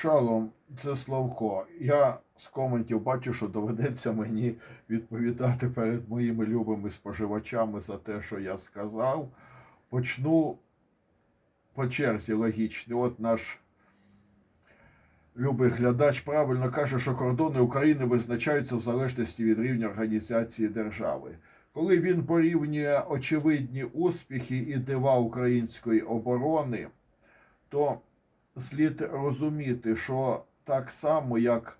Шалом, це Славко. Я з коментів бачу, що доведеться мені відповідати перед моїми любими споживачами за те, що я сказав. Почну по черзі логічно. От наш любий глядач правильно каже, що кордони України визначаються в залежності від рівня організації держави. Коли він порівнює очевидні успіхи і дива української оборони, то слід розуміти, що так само, як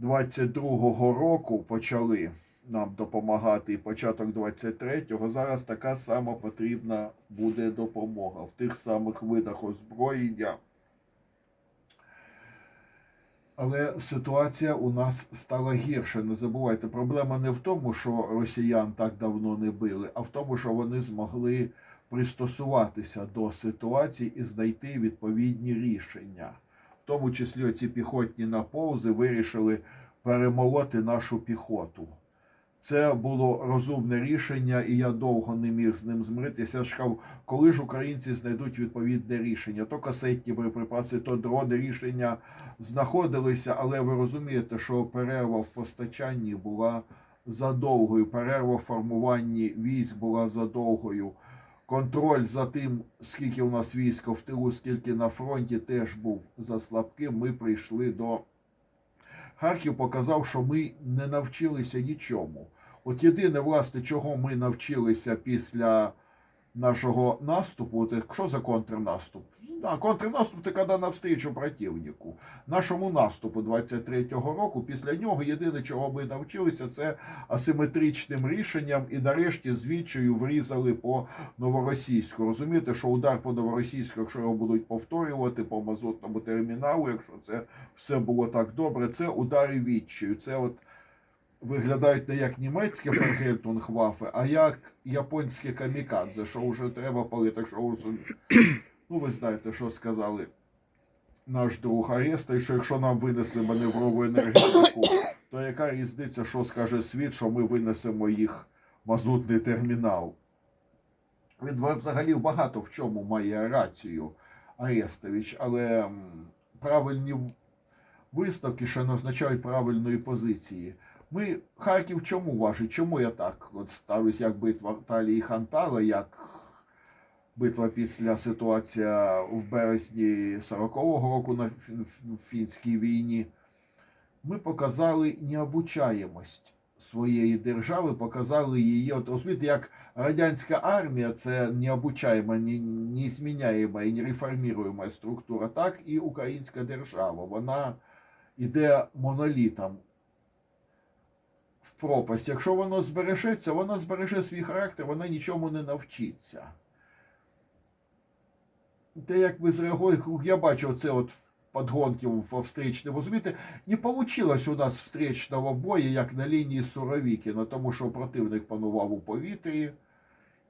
22-го року почали нам допомагати і початок 23-го, зараз така сама потрібна буде допомога в тих самих видах озброєння. Але ситуація у нас стала гірше. Не забувайте, проблема не в тому, що росіян так давно не били, а в тому, що вони змогли пристосуватися до ситуації і знайти відповідні рішення. В тому числі оці піхотні наповзи вирішили перемолоти нашу піхоту. Це було розумне рішення, і я довго не міг з ним змиритися. Я ж коли ж українці знайдуть відповідне рішення, то касетні боєприпаси, то дрони рішення знаходилися, але ви розумієте, що перерва в постачанні була задовгою, перерва в формуванні військ була задовгою. Контроль за тим, скільки у нас війська в тилу, скільки на фронті, теж був за слабким. Ми прийшли до Харків показав, що ми не навчилися нічому. От єдине, власне, чого ми навчилися після нашого наступу, от що за контрнаступ? Да, контрнаступ це коли навстрічу противнику. Нашому наступу 23-го року, після нього єдине, чого ми навчилися, це асиметричним рішенням і нарешті звідчаю врізали по новоросійську. Розумієте, що удар по новоросійську, якщо його будуть повторювати по мазутному терміналу, якщо це все було так добре, це удари відчаю. Це от виглядають не як німецьке Фергельтунгваффе, а як японське камікадзе, що вже треба палити, що вже... Ну, ви знаєте, що сказали наш друг Ареста, що якщо нам винесли маневрову енергетику, то яка різниця, що скаже світ, що ми винесемо їх мазутний термінал? Він взагалі багато в чому має рацію Арестович, але правильні висновки ще не означають правильної позиції. Ми Харків чому важить? Чому я так от ставлюсь, як битва Талії Хантала, як битва після ситуація в березні 40-го року на фінській війні? Ми показали необучаємость своєї держави, показали її, от розумієте, як радянська армія це необучаєма, не, незміняєма і нереформіруєма структура, так і українська держава. Вона іде монолітом пропасть. Якщо воно збережеться, вона збереже свій характер, вона нічому не навчиться. Те, як ви зреагуєте, я бачу оце от подгонки в встречном, розумієте, не получилось у нас встречного бою, як на лінії Суровікіна, тому що противник панував у повітрі,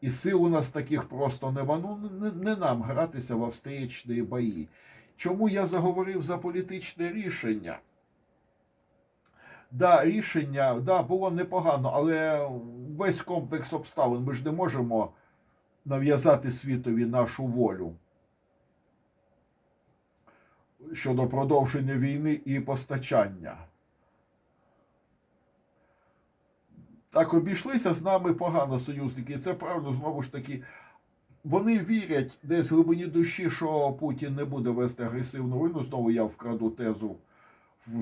і сил у нас таких просто нема. Ну, не, не нам гратися в встречні бої. Чому я заговорив за політичне рішення? Да, рішення да, було непогано, але весь комплекс обставин ми ж не можемо нав'язати світові нашу волю щодо продовження війни і постачання. Так обійшлися з нами погано союзники. І це правильно знову ж таки. Вони вірять десь в глибині душі, що Путін не буде вести агресивну війну. Знову я вкраду тезу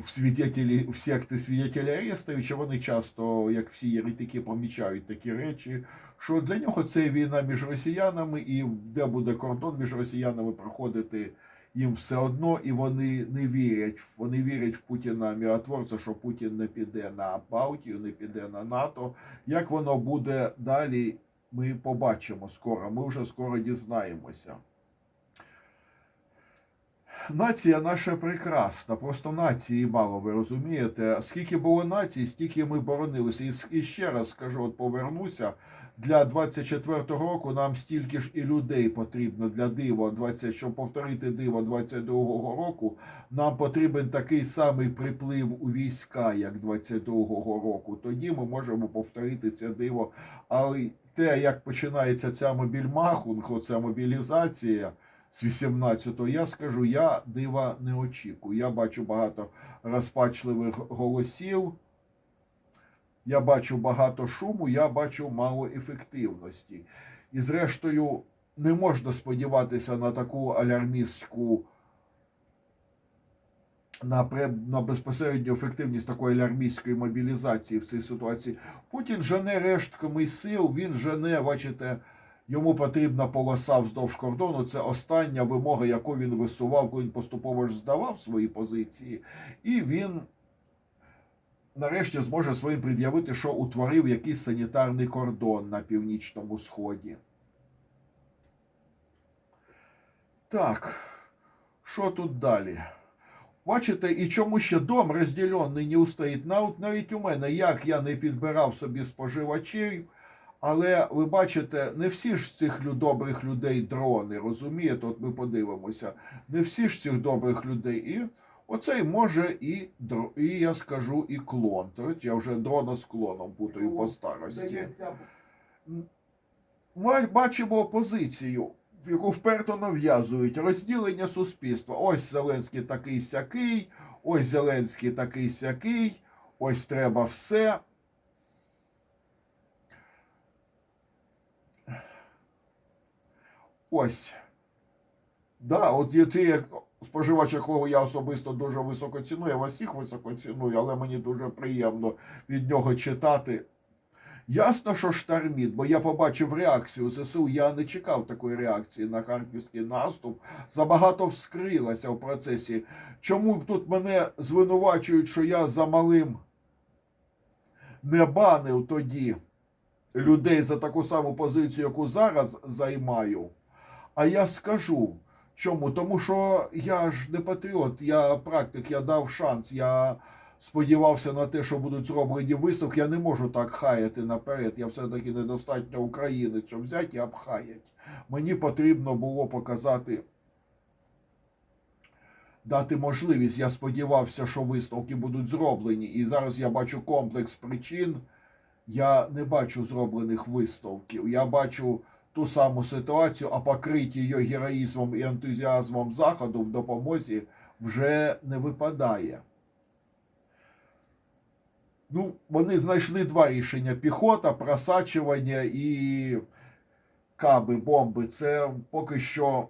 свідетелі, в секти свідетеля Арестовича. Вони часто, як всі єретики, помічають такі речі, що для нього це війна між росіянами, і де буде кордон між росіянами проходити їм все одно, і вони не вірять. Вони вірять в Путіна міротворця, що Путін не піде на Балтію, не піде на НАТО. Як воно буде далі, ми побачимо скоро. Ми вже скоро дізнаємося. Нація наша прекрасна, просто нації мало, ви розумієте. Скільки було націй, стільки ми боронилися. І, ще раз скажу, от повернуся. Для 24-го року нам стільки ж і людей потрібно для диво, 20, щоб повторити диво 22-го року, нам потрібен такий самий приплив у війська, як 22-го року. Тоді ми можемо повторити це диво. Але те, як починається ця мобільмахунг, оця мобілізація, з 18-го, я скажу, я дива не очікую. Я бачу багато розпачливих голосів, я бачу багато шуму, я бачу мало ефективності. І зрештою, не можна сподіватися на таку алярмістську. На, на безпосередню ефективність такої алярмійської мобілізації в цій ситуації. Путін жене рештками сил, він жене, бачите, йому потрібна полоса вздовж кордону. Це остання вимога, яку він висував, коли він поступово ж здавав свої позиції. І він нарешті зможе своїм пред'явити, що утворив якийсь санітарний кордон на північному сході. Так, що тут далі? Бачите, і чому ще дом розділений не устоїть? Навіть, у мене, як я не підбирав собі споживачів, але ви бачите, не всі ж цих добрих людей дрони, розумієте? От ми подивимося. Не всі ж цих добрих людей. І оцей може і, і я скажу, і клон. Тобто я вже дрона з клоном путаю по старості. Ми бачимо опозицію, яку вперто нав'язують розділення суспільства. Ось Зеленський такий сякий, ось Зеленський такий сякий, ось треба все. Ось. Да, от є ці як споживач, якого я особисто дуже високо ціную, я вас всіх високо ціную, але мені дуже приємно від нього читати. Ясно, що штормить, бо я побачив реакцію ЗСУ. Я не чекав такої реакції на харківський наступ. Забагато вскрилося в процесі. Чому тут мене звинувачують, що я за малим не банив тоді людей за таку саму позицію, яку зараз займаю? А я скажу. Чому? Тому що я ж не патріот, я практик, я дав шанс. Я сподівався на те, що будуть зроблені висновки. Я не можу так хаяти наперед. Я все-таки недостатньо українець, щоб взяти і обхаять. Мені потрібно було показати, дати можливість. Я сподівався, що висновки будуть зроблені. І зараз я бачу комплекс причин. Я не бачу зроблених висновків. Я бачу ту саму ситуацію, а покриті її героїзмом і ентузіазмом Заходу в допомозі вже не випадає. Ну, вони знайшли два рішення: піхота, просачування і каби, бомби. Це поки що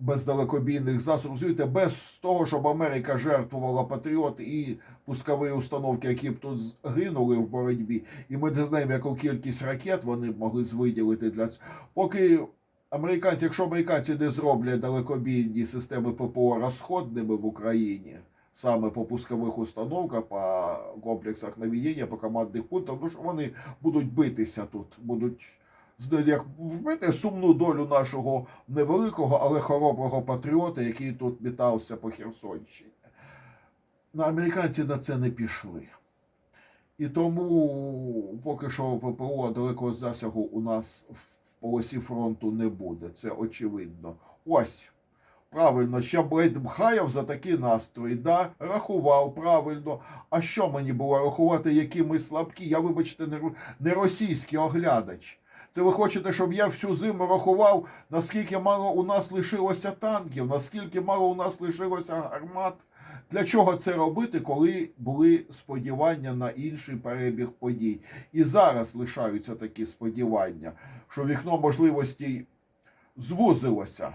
без далекобійних засобів. Розумієте, без того, щоб Америка жертвувала патріот і пускові установки, які б тут згинули в боротьбі. І ми не знаємо, яку кількість ракет вони б могли виділити для цього. Поки американці, якщо американці не зроблять далекобійні системи ППО розходними в Україні, саме по пускових установках, по комплексах наведення, по командних пунктах, ну що вони будуть битися тут, будуть як вбити сумну долю нашого невеликого, але хороброго патріота, який тут мітався по Херсонщині. Ну, американці на це не пішли. І тому поки що ППО далекого засягу у нас в полосі фронту не буде. Це очевидно. Ось. Правильно, ще Мхаєв за такі настрої, да, рахував правильно. А що мені було рахувати, які ми слабкі? Я, вибачте, не російський оглядач. Це ви хочете, щоб я всю зиму рахував, наскільки мало у нас лишилося танків, наскільки мало у нас лишилося гармат? Для чого це робити, коли були сподівання на інший перебіг подій? І зараз лишаються такі сподівання, що вікно можливостей звузилося.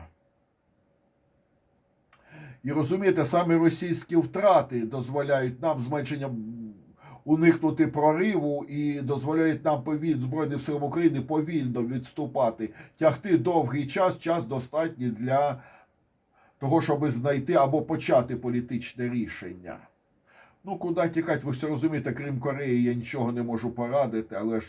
І розумієте, саме російські втрати дозволяють нам зменшенням уникнути прориву і дозволяють нам повіль Збройним силам України повільно відступати, тягти довгий час, час достатній для того, щоб знайти або почати політичне рішення. Ну, куди тікати, ви все розумієте, крім Кореї, я нічого не можу порадити, але ж.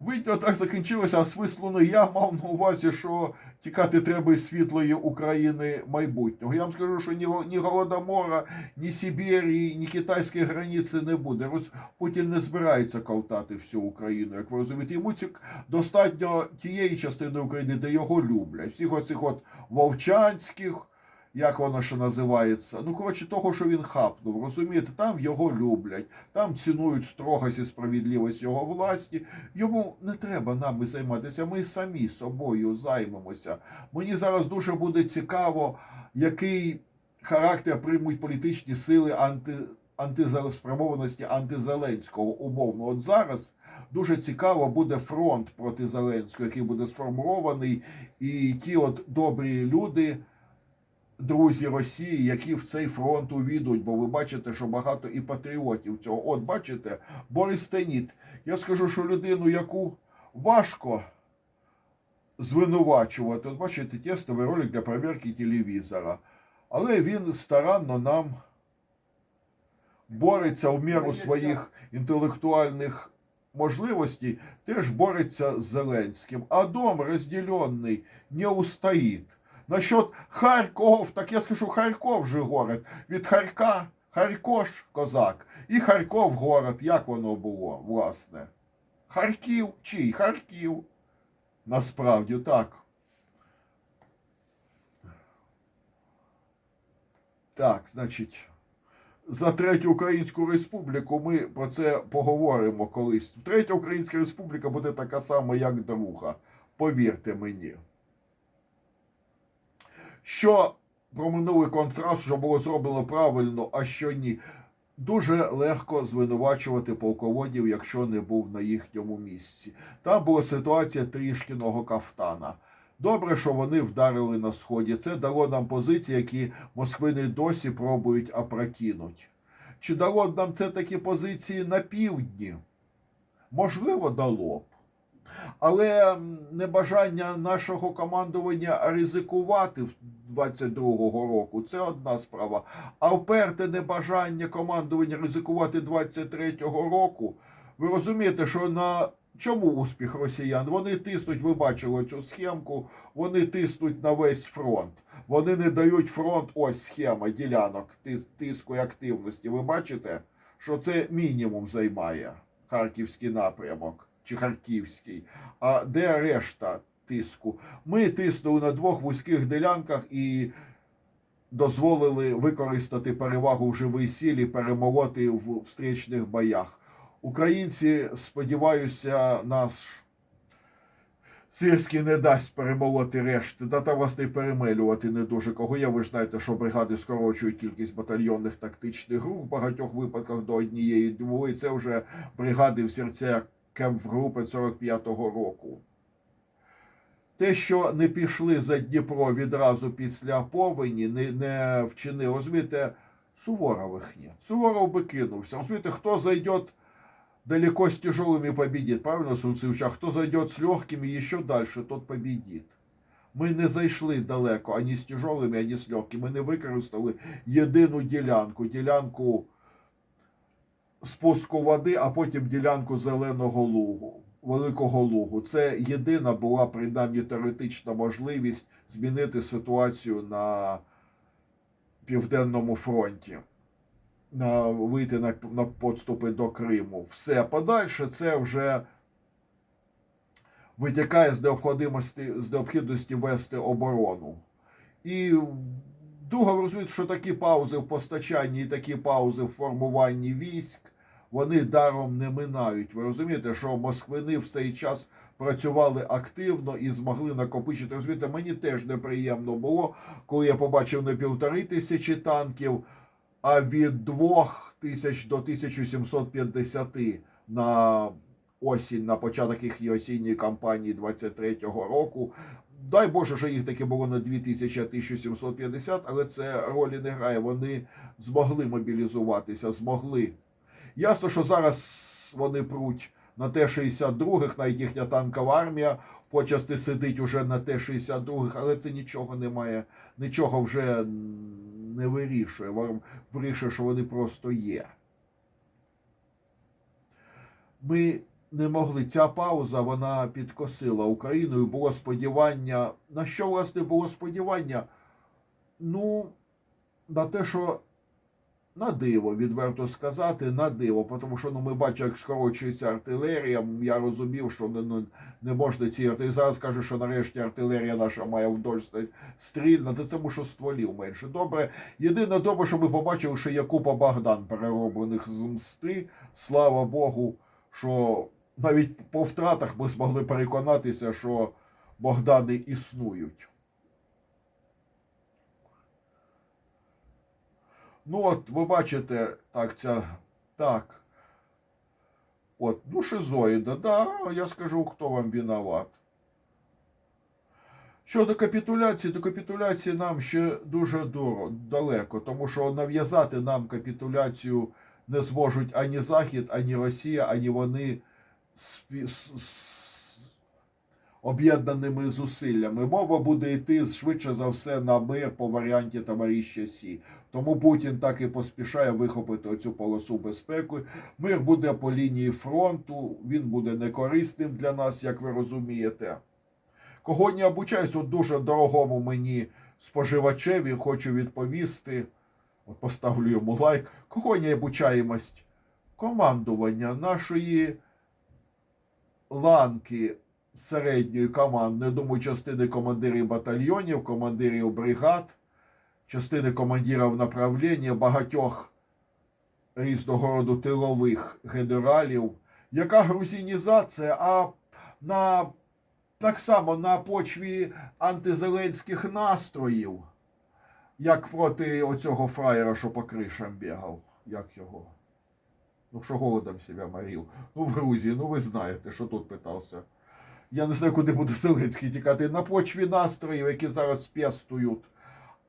Видно, так закінчилося, а смислу не я мав на увазі, що тікати треба із світлої України майбутнього. Я вам скажу, що ні, ні Голодомора, ні Сибірії, ні китайської границі не буде. Роз... Путін не збирається ковтати всю Україну. Як ви розумієте, йому цік... достатньо тієї частини України, де його люблять. Всіх оцих от вовчанських, як воно ще називається? Ну, коротше, того, що він хапнув, розумієте, там його люблять, там цінують строгость і справедливість його власті. Йому не треба нами займатися. Ми самі собою займемося. Мені зараз дуже буде цікаво, який характер приймуть політичні сили анти, антизалеспрямованості антизеленського умовно. От зараз дуже цікаво буде фронт проти Зеленського, який буде сформований, і ті от добрі люди. Друзі Росії, які в цей фронт увійдуть, бо ви бачите, що багато і патріотів цього. От бачите, Борис Теніт. Я скажу, що людину, яку важко звинувачувати. От бачите, тестовий ролик для перевірки телевізора. Але він старанно нам бореться в міру своїх інтелектуальних можливостей, теж бореться з Зеленським. А дом розділений не устоїть. Насчет Харков, так я скажу, Харков же город. Від Харка, Харкош козак. І Харков город. Як воно було, власне? Харків, чий? Харків. Насправді так. Так, значить, за Третю Українську Республіку ми про це поговоримо колись. Третя Українська Республіка буде така сама, як друга. Повірте мені. Що про минулий контраст, що було зроблено правильно, а що ні. Дуже легко звинувачувати полководів, якщо не був на їхньому місці. Там була ситуація трішкіного кафтана. Добре, що вони вдарили на сході. Це дало нам позиції, які москвини досі пробують опрокинуть. Чи дало нам це такі позиції на півдні? Можливо, дало б. Але небажання нашого командування ризикувати в 22-го року це одна справа. А вперте небажання командування ризикувати 23-го року. Ви розумієте, що на чому успіх росіян? Вони тиснуть, ви бачили цю схемку, вони тиснуть на весь фронт. Вони не дають фронт, ось схема ділянок тис- тиску і активності. Ви бачите, що це мінімум займає харківський напрямок чи. А де решта тиску? Ми тиснули на двох вузьких ділянках і дозволили використати перевагу в живій сілі, перемолоти в встречних боях. Українці, сподіваюся, наш Сирський не дасть перемолоти решти, да та власне перемелювати не дуже кого є. Ви ж знаєте, що бригади скорочують кількість батальйонних тактичних груп в багатьох випадках до однієї двоє. Це вже бригади в серцях кемп-групи 45-го року. Те, що не пішли за Дніпро відразу після повені, не, не вчинили. Розумієте, Суворових ні. Суворов би кинувся. Розумієте, хто зайде далеко с тяжелыми победит, правильно, Сунцевич? Хто зайде з легкими еще дальше, тот победит. Ми не зайшли далеко ані з тяжелими, ані з легкими. Ми не використали єдину ділянку, ділянку спуску води, а потім ділянку зеленого лугу, великого лугу. Це єдина була принаймні теоретична можливість змінити ситуацію на південному фронті. На вийти на, на подступи до Криму. Все подальше це вже витікає з необхідності, з необхідності вести оборону. І друга ви розумієте, що такі паузи в постачанні і такі паузи в формуванні військ, вони даром не минають. Ви розумієте, що москвини в цей час працювали активно і змогли накопичити. Розумієте, мені теж неприємно було, коли я побачив не півтори тисячі танків, а від 2 тисяч до 1750 на осінь, на початок їхньої осінньої кампанії 23-го року. Дай Боже, що їх таки було не 2000, а 1750, але це ролі не грає. Вони змогли мобілізуватися, змогли. Ясно, що зараз вони пруть на Т-62, навіть їхня танкова армія почасти сидить уже на Т-62, але це нічого не має, нічого вже не вирішує. Вирішує, що вони просто є. Ми не могли. Ця пауза вона підкосила Україну і було сподівання. На що власне було сподівання? Ну, на те, що на диво, відверто сказати, на диво. Тому що ну, ми бачимо, як скорочується артилерія. Я розумів, що не, ну, не можна ці артилерії. Зараз кажуть, що нарешті артилерія наша має вдовж стрільнути, тому що стволів менше. Добре. Єдине добре, що ми побачили, що є купа Богдан перероблених з мсти. Слава Богу, що навіть по втратах ми змогли переконатися, що Богдани існують. Ну, от ви бачите, так, ця. Так. От, ну, шизоїда, да, я скажу, хто вам виноват. Що до капітуляції, до капітуляції нам ще дуже далеко, тому що нав'язати нам капітуляцію не зможуть ані Захід, ані Росія, ані вони об'єднаними зусиллями. Мова буде йти швидше за все на мир по варіанті товарища Сі. Тому Путін так і поспішає вихопити оцю полосу безпеки. Мир буде по лінії фронту, він буде некорисним для нас, як ви розумієте. Кого не обучаюсь, от дуже дорогому мені споживачеві хочу відповісти. От поставлю йому лайк. Кого не обучаємость? Командування нашої ланки середньої команди, я думаю, частини командирів батальйонів, командирів бригад, частини командирів направлення, багатьох різного роду тилових генералів. Яка грузинізація? А на так само на почві антизеленських настроїв, як проти оцього фраєра, що по кришам бігав. Як його? Ну, що голодом себе морів. Ну, в Грузії, ну ви знаєте, що тут питався. Я не знаю, куди буде Зеленський тікати. На почві настроїв, які зараз спєстують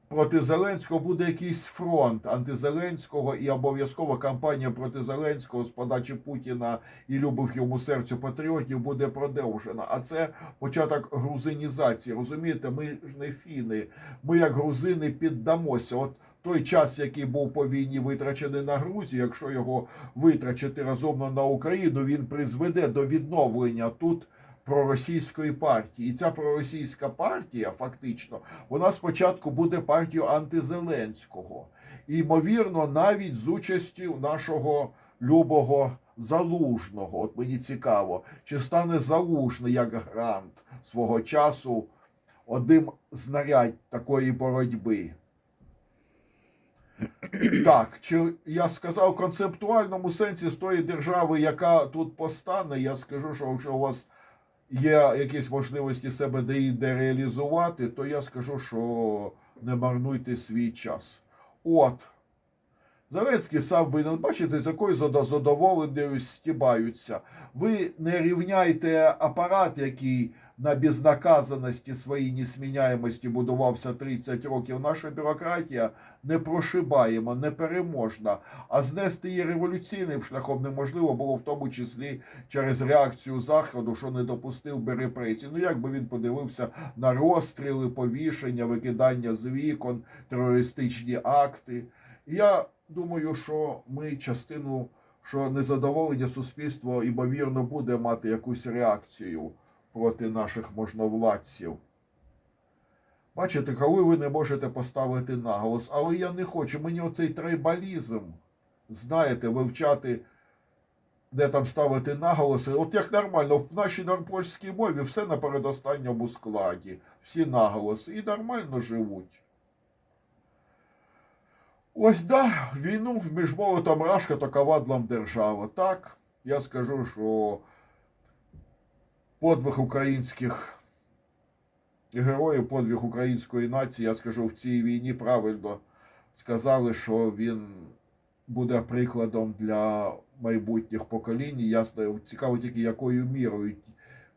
проти Зеленського, буде якийсь фронт антизеленського і обов'язково кампанія проти Зеленського з подачі Путіна і любих йому серцю патріотів буде продовжена. А це початок грузинізації. Розумієте, ми ж не фіни. Ми, як грузини, піддамося. От той час, який був по війні витрачений на Грузію, якщо його витрачати разом на Україну, він призведе до відновлення тут проросійської партії. І ця проросійська партія, фактично, вона спочатку буде партією антизеленського. І, ймовірно, навіть з участю нашого любого залужного. От мені цікаво, чи стане залужний як грант свого часу одним з нарядь такої боротьби. Так, чи я сказав в концептуальному сенсі з тої держави, яка тут постане, я скажу, що якщо у вас є якісь можливості себе де-інде реалізувати, то я скажу, що не марнуйте свій час. От. Зеленський сам винен, бачите, з якою задо- задоволенням стібаються. Ви не рівняйте апарат, який на безнаказаності своїй несміняємості будувався 30 років. Наша бюрократія непрошибаєма, непереможна. А знести її революційним шляхом неможливо було в тому числі через реакцію Заходу, що не допустив би репресій. Ну як би він подивився на розстріли, повішення, викидання з вікон, терористичні акти. Я думаю, що ми частину, що незадоволення суспільства, ймовірно, буде мати якусь реакцію проти наших можновладців. Бачите, коли ви не можете поставити наголос, але я не хочу. Мені оцей трейбалізм, знаєте, вивчати, де там ставити наголоси. От як нормально, в нашій норпольській мові все на передостанньому складі, всі наголоси, і нормально живуть. Ось да, війну між молотом Рашка та ковадлом держава. Так, я скажу, що подвиг українських героїв, подвиг української нації, я скажу, в цій війні правильно сказали, що він буде прикладом для майбутніх поколінь. Ясно, цікаво тільки якою мірою,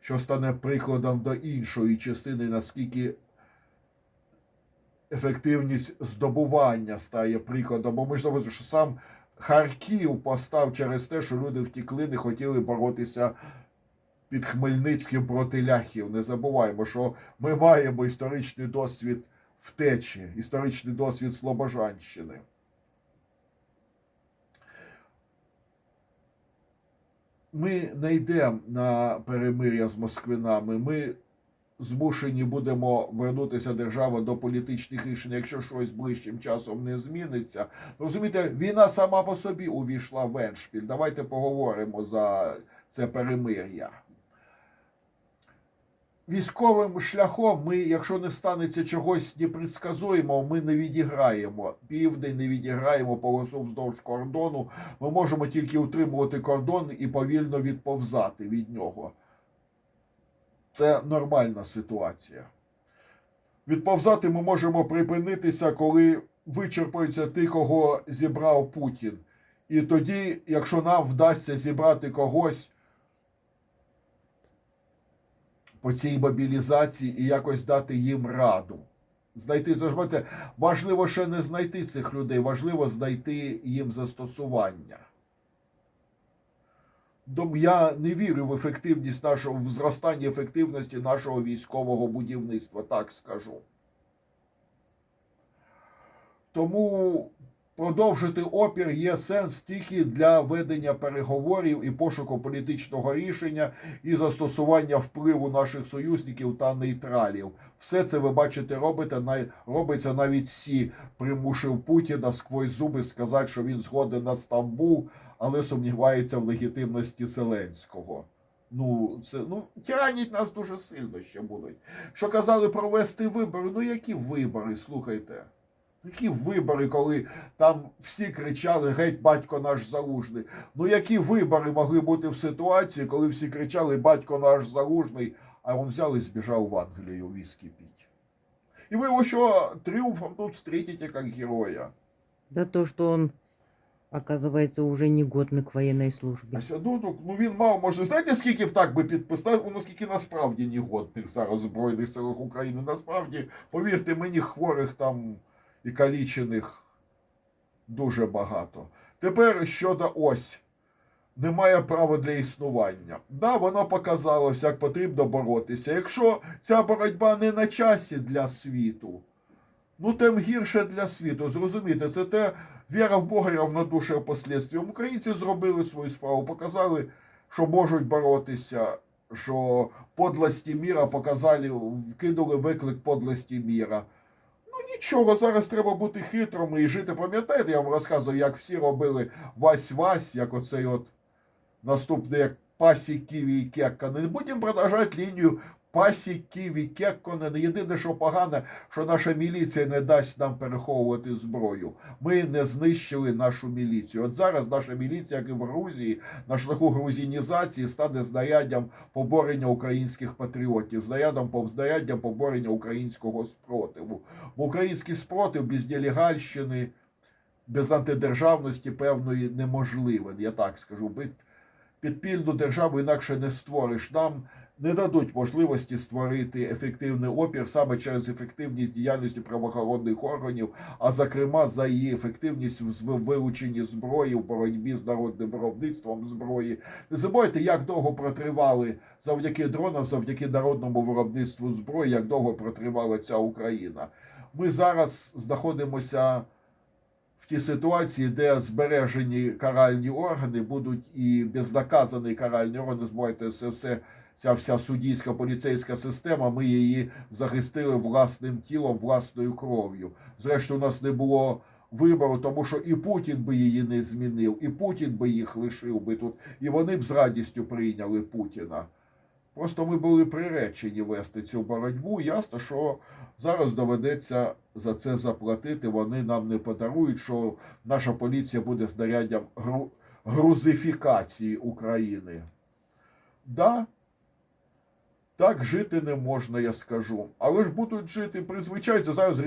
що стане прикладом до іншої частини, наскільки ефективність здобування стає прикладом. Бо ми ж забудемо, що сам Харків постав через те, що люди втікли, не хотіли боротися під Хмельницьким проти ляхів. Не забуваємо, що ми маємо історичний досвід втечі, історичний досвід Слобожанщини. Ми не йдемо на перемир'я з москвинами. Ми змушені будемо вернутися держава до політичних рішень, якщо щось ближчим часом не зміниться. Розумієте, війна сама по собі увійшла в Еншпіль. Давайте поговоримо за це перемир'я. Військовим шляхом ми, якщо не станеться чогось непредсказуємого, ми не відіграємо. Південь не відіграємо полосу вздовж кордону. Ми можемо тільки утримувати кордон і повільно відповзати від нього. Це нормальна ситуація. Відповзати ми можемо припинитися, коли вичерпується ті, кого зібрав Путін. І тоді, якщо нам вдасться зібрати когось по цій мобілізації і якось дати їм раду. Знайти ж важливо ще не знайти цих людей, важливо знайти їм застосування. Я не вірю в ефективність нашого в зростання ефективності нашого військового будівництва, так скажу. Тому продовжити опір є сенс тільки для ведення переговорів і пошуку політичного рішення і застосування впливу наших союзників та нейтралів. Все це ви бачите, робите робиться навіть всі примусив Путіна сквозь зуби сказати, що він згоден на Стамбул, але сумнівається в легітимності Зеленського. Ну, це ну тираніть нас дуже сильно ще будуть. Що казали провести вибори? Ну які вибори? Слухайте. Які вибори, коли там всі кричали геть батько наш залужний. Ну які вибори могли бути в ситуації, коли всі кричали батько наш залужний, а він взяв і збіжав в Англію віскі піть. І ви його що тріумфом тут встретите як героя. Да то, что он, оказывается, уже негодный к военной службе. А Сядунок, ну він мав, може, знаєте, скільки б так би підписав, ну скільки насправді негодних зараз Збройних силах України. Насправді, повірте мені, хворих там і калічених дуже багато. Тепер щодо ось. Немає права для існування. Да, воно показалося, як потрібно боротися. Якщо ця боротьба не на часі для світу, ну тим гірше для світу. Зрозумієте, це те віра в Бога равнодушие последствиям. Українці зробили свою справу, показали, що можуть боротися, що подлості міра показали, вкинули виклик подлості міра. Ну нічого, зараз треба бути хитрими і жити. Пам'ятаєте, я вам розказував, як всі робили вась-вась, як оцей от наступний як Пасі Ківі і Кекканен. Будемо продовжувати лінію Пасі Ківі Кекканен. Єдине, що погане, що наша міліція не дасть нам переховувати зброю. Ми не знищили нашу міліцію. От зараз наша міліція, як і в Грузії, на шляху грузинізації стане знаряддям поборення українських патріотів, знарядом по знаряддям поборення українського спротиву. Бо український спротив без нелегальщини, без антидержавності певної неможливий, я так скажу. Під- Підпільну державу інакше не створиш. Нам не дадуть можливості створити ефективний опір саме через ефективність діяльності правоохоронних органів, а зокрема за її ефективність в вилученні зброї в боротьбі з народним виробництвом зброї. Не забувайте, як довго протривали завдяки дронам, завдяки народному виробництву зброї, як довго протривала ця Україна. Ми зараз знаходимося в тій ситуації, де збережені каральні органи будуть і безнаказані каральні органи, зможете це все. Ця вся суддійська поліцейська система, ми її захистили власним тілом, власною кров'ю. Зрештою, у нас не було вибору, тому що і Путін би її не змінив, і Путін би їх лишив би тут, і вони б з радістю прийняли Путіна. Просто ми були приречені вести цю боротьбу. Ясно, що зараз доведеться за це заплатити. Вони нам не подарують, що наша поліція буде знаряддям гру... грузифікації України. Да, так жити не можна, я скажу. Але ж будуть жити, призвичаються. Зараз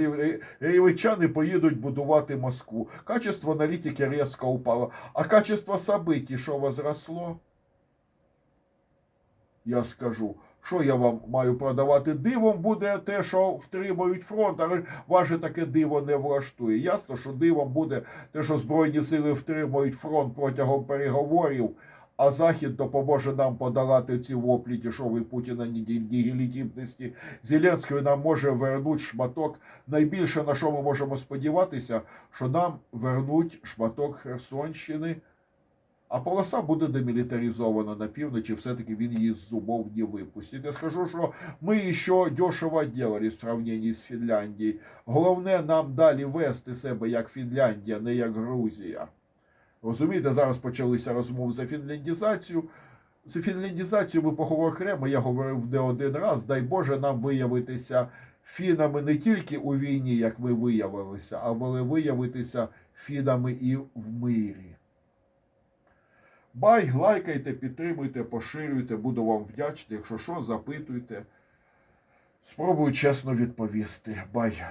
рівчани поїдуть будувати Москву. Качество аналітики різко упало. А качество событий, що возросло? Я скажу, що я вам маю продавати? Дивом буде те, що втримають фронт, але вас же таке диво не влаштує. Ясно, що дивом буде те, що Збройні сили втримують фронт протягом переговорів, а Захід допоможе нам подолати ці воплі дешевої Путіна нелегітимності. Зеленський нам може вернути шматок. Найбільше на що ми можемо сподіватися, що нам вернуть шматок Херсонщини А полоса буде демілітаризована на півночі, все-таки він її з зубов не випустить. Я скажу, що ми ще дешево делали в сравненні з Фінляндією. Головне нам далі вести себе як Фінляндія, не як Грузія. Розумієте, зараз почалися розмови за фінляндізацію. За фінляндізацію ми поговоримо окремо, я говорив не один раз. Дай Боже нам виявитися фінами не тільки у війні, як ми виявилися, але виявитися фінами і в мирі. Бай, лайкайте, підтримуйте, поширюйте, буду вам вдячний. Якщо що, запитуйте. Спробую чесно відповісти. Бай.